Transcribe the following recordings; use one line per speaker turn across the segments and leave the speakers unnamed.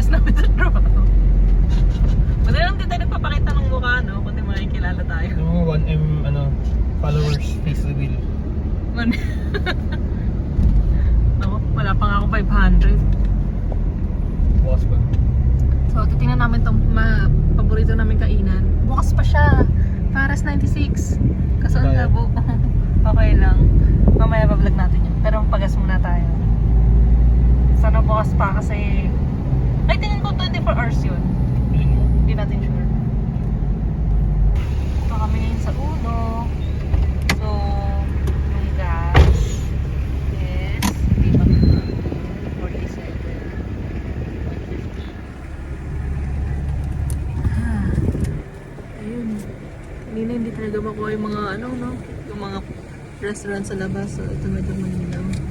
mga bitterness namin sa trabaho. Buti lang din tayo nagpapakita ng mukha, no? Kundi makikilala tayo.
Yung mga 1M ano, followers face reveal.
Man. Ako, wala pa nga ako 500.
Bukas pa.
So, titingnan namin itong ma paborito namin kainan. Bukas pa siya. Paras 96. Kaso ang labo. okay lang. Mamaya pa-vlog natin yun. Pero pagas muna tayo. Sana bukas pa kasi... Ay, tingin ko 24 hours yun.
Yun mo.
Hindi natin sure. Ito kami ngayon sa uno. So, yung gas is hindi pa 47. 150. Ah, ayun. Kanina hindi talaga makuha yung mga ano, no? Yung mga restaurant sa labas. So, ito medyo manilaw.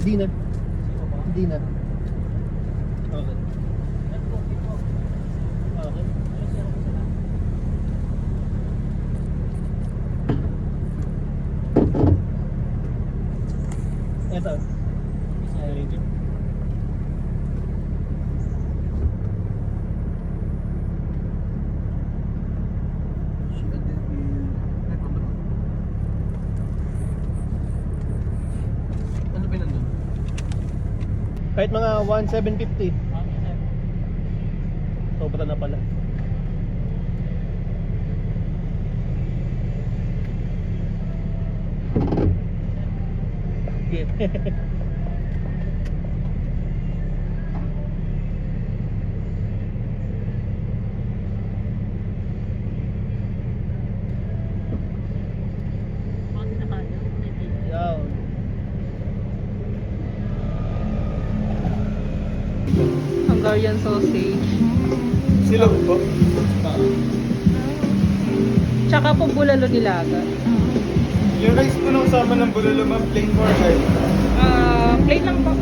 Hindi na. Hindi na. Okay. Ito. Ayun. Ano ba nandun? Kahit mga 1,750. Sobra na pala. Game.
Hungarian sausage.
Sila po?
Tsaka po bulalo nilaga.
Yung rice po nung sama ng bulalo ma'am, plain or rice?
Ah, plain lang po.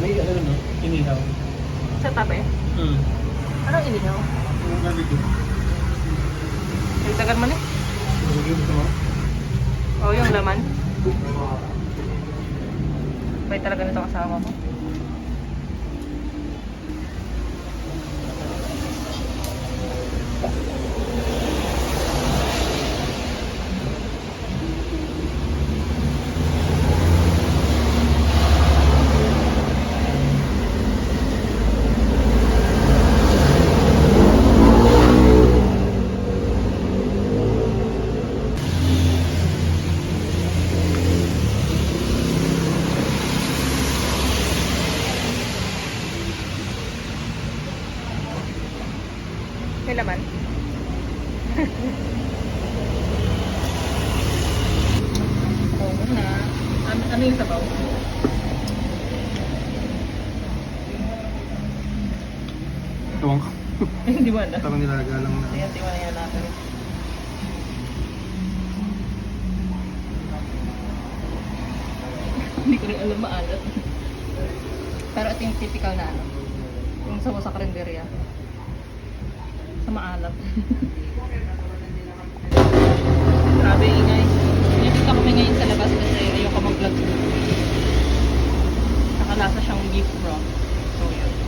May ano no? Inihaw.
Sa tabi.
Hmm.
Anong inihaw?
Yung barbecue.
Ay, tagal man eh.
Barbecue gusto mo?
O, yung laman. Bay talaga nito kasama ko. May laman. Oo na. Ano, ano yung sabaw?
Tuwang.
Hindi mo alam.
Parang nilaga lang na.
Ayan, di mo na yan natin. Hindi ko rin alam maalat. Pero ito yung typical na ano. Yung sabaw sa karinderya. Sa maalat. Grabe ingay. Kami ngayon sa labas kasi ayoko mag-vlog. Nakalasa siyang beef broth. So yun.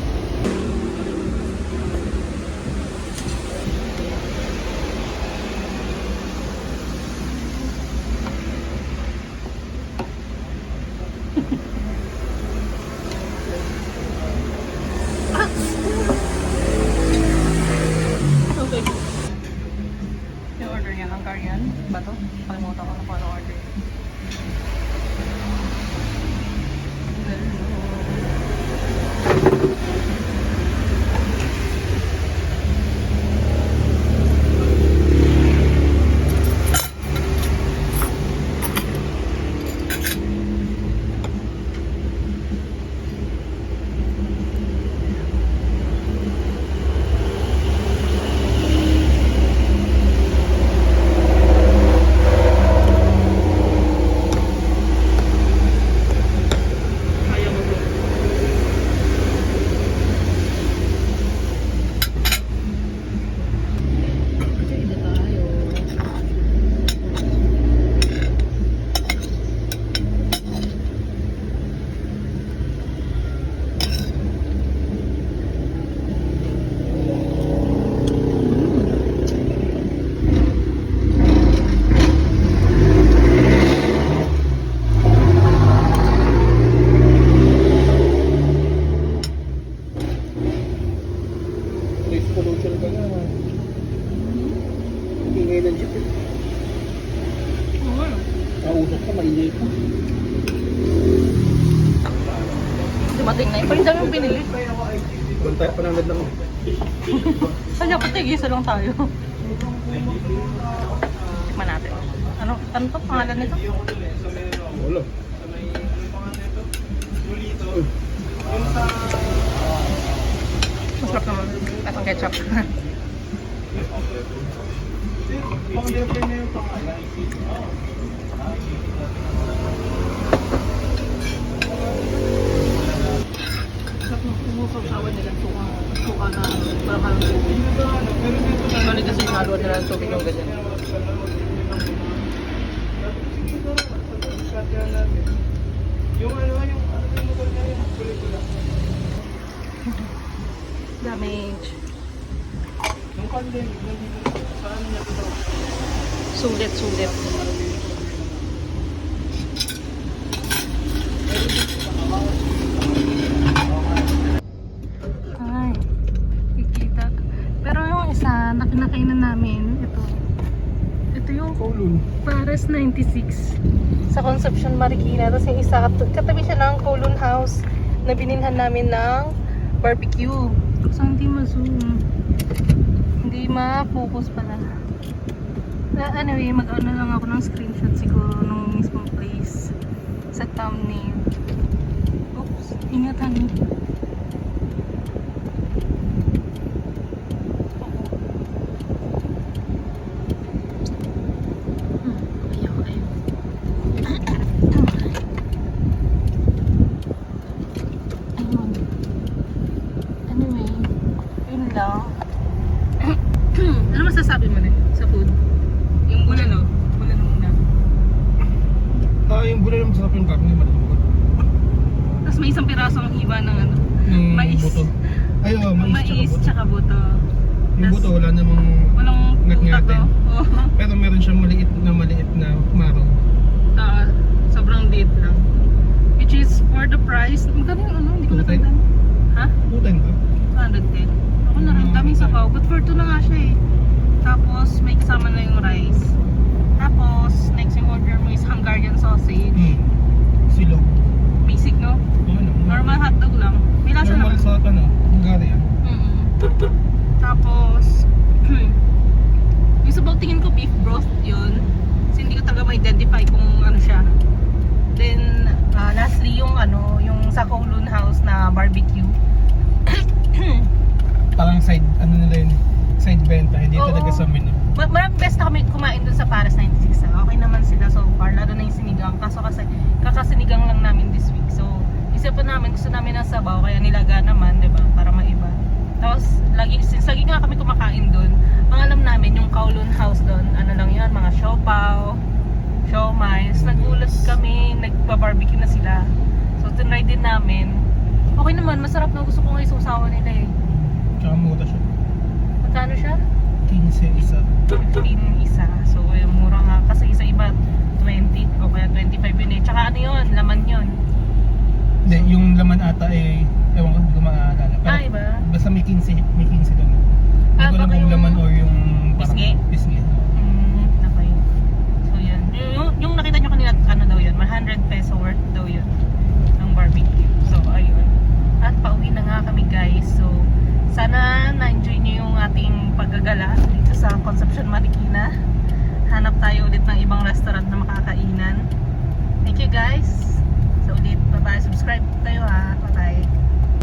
Pero yung dami yung binili.
Bantay pa nang lang.
Kanya pati isa lang tayo. Tikman natin. Ano, ano to? Pangalan nito?
Wala.
Masarap naman. Atang ketchup.
Pang-level na yung pangalan.
Ng umusaw-sawan nila. Suka. Suka na parang halong tubig. Balik kasi haluan nila ng tubig yung ganyan.
Yung ano, yung ano.
Damage.
Ano ito.
Sulit, sulit. Ay, kikita. Pero yung isa, na kinakainan namin, ito. Ito yung
Kowloon.
Pares 96 sa Concepcion Marikina. Tapos yung isa, kat- katabi siya ng Kowloon House na bininhan namin ng barbecue. So hindi ma-zoom. Hindi ma-focus pala. Uh, anyway, mag-ano lang ako ng screenshot siguro nung mismong place sa thumbnail. Oops, ingat honey. Hmm, ayaw, ayaw. Ayun. Anyway, yun lang. ano masasabi mo na sa food? Yung bulalo? Bulalo muna.
Ah, yung bulalo masarap yung karne, malambot.
Tapos may isang pirasong iba ng ano,
Yung
Mais.
buto. Ay, oh, mais,
mais
tsaka buto.
tsaka buto.
Yung buto, wala namang...
Walang to. Oo.
Pero meron siyang maliit na maliit na marrow.
Ah, sobrang liit lang. Which is for the price. Magkano yung ano? Hindi ko natandaan. Ha?
Butan ba?
210. Ako na rin. Daming sabaw. But for two na nga siya eh. Tapos may kasama na yung rice. Tapos next yung order mo is Hungarian sausage.
Hmm. Silog.
Basic no?
Ano?
Normal hotdog lang. May lasa
Normal
naman.
sa ano, Hungarian.
Mm-mm. Tapos, yung sabaw tingin ko beef broth yun. Kasi hindi ko talaga ma-identify kung ano siya. Then, ah, lastly yung ano, yung sa Kowloon House na barbecue.
Parang side, ano nila yun, side benta, hindi
Oo.
talaga sa menu.
Ma- Maraming best na kami kumain dun sa Paris 96. ah. Okay naman sila so far, lalo na yung sinigang. Kaso kasi kakasinigang lang namin this week. So, isa pa namin, gusto namin ng sabaw, kaya nilaga naman, di ba? Para maiba. Tapos, lagi, since lagi nga kami kumakain dun, ang alam namin, yung Kowloon House dun, ano lang yun, mga siopaw, siomay. Tapos nagulat kami, nagpa-barbecue na sila. So, tinry din namin. Okay naman, masarap na gusto ko nga isusawa nila eh.
Tsaka mura siya.
Magkano siya?
15 isa.
15 isa. So, yung mura nga. Kasi sa iba, 20 o kaya 25 yun eh. Tsaka ano yun, laman yun.
Hindi, yung laman ata eh, ewan ko, hindi ko maaalala. Pero
Ay, ba?
basta may 15, may 15 doon. Hindi
Ah,
ko alam
baka
kung laman or yung parang
pisngi?
pisngi.
Mm, okay. So, yun. Yung, yung nakita nyo kanina, ano daw yun, 100 peso worth daw yun ng barbecue. So, ayun. At pauwi na nga kami guys. So, sana na-enjoy nyo yung ating paggagala dito sa Concepcion Marikina. Hanap tayo ulit ng ibang restaurant na makakainan. Thank you guys. So ulit, bye-bye. Subscribe tayo ha. Bye-bye.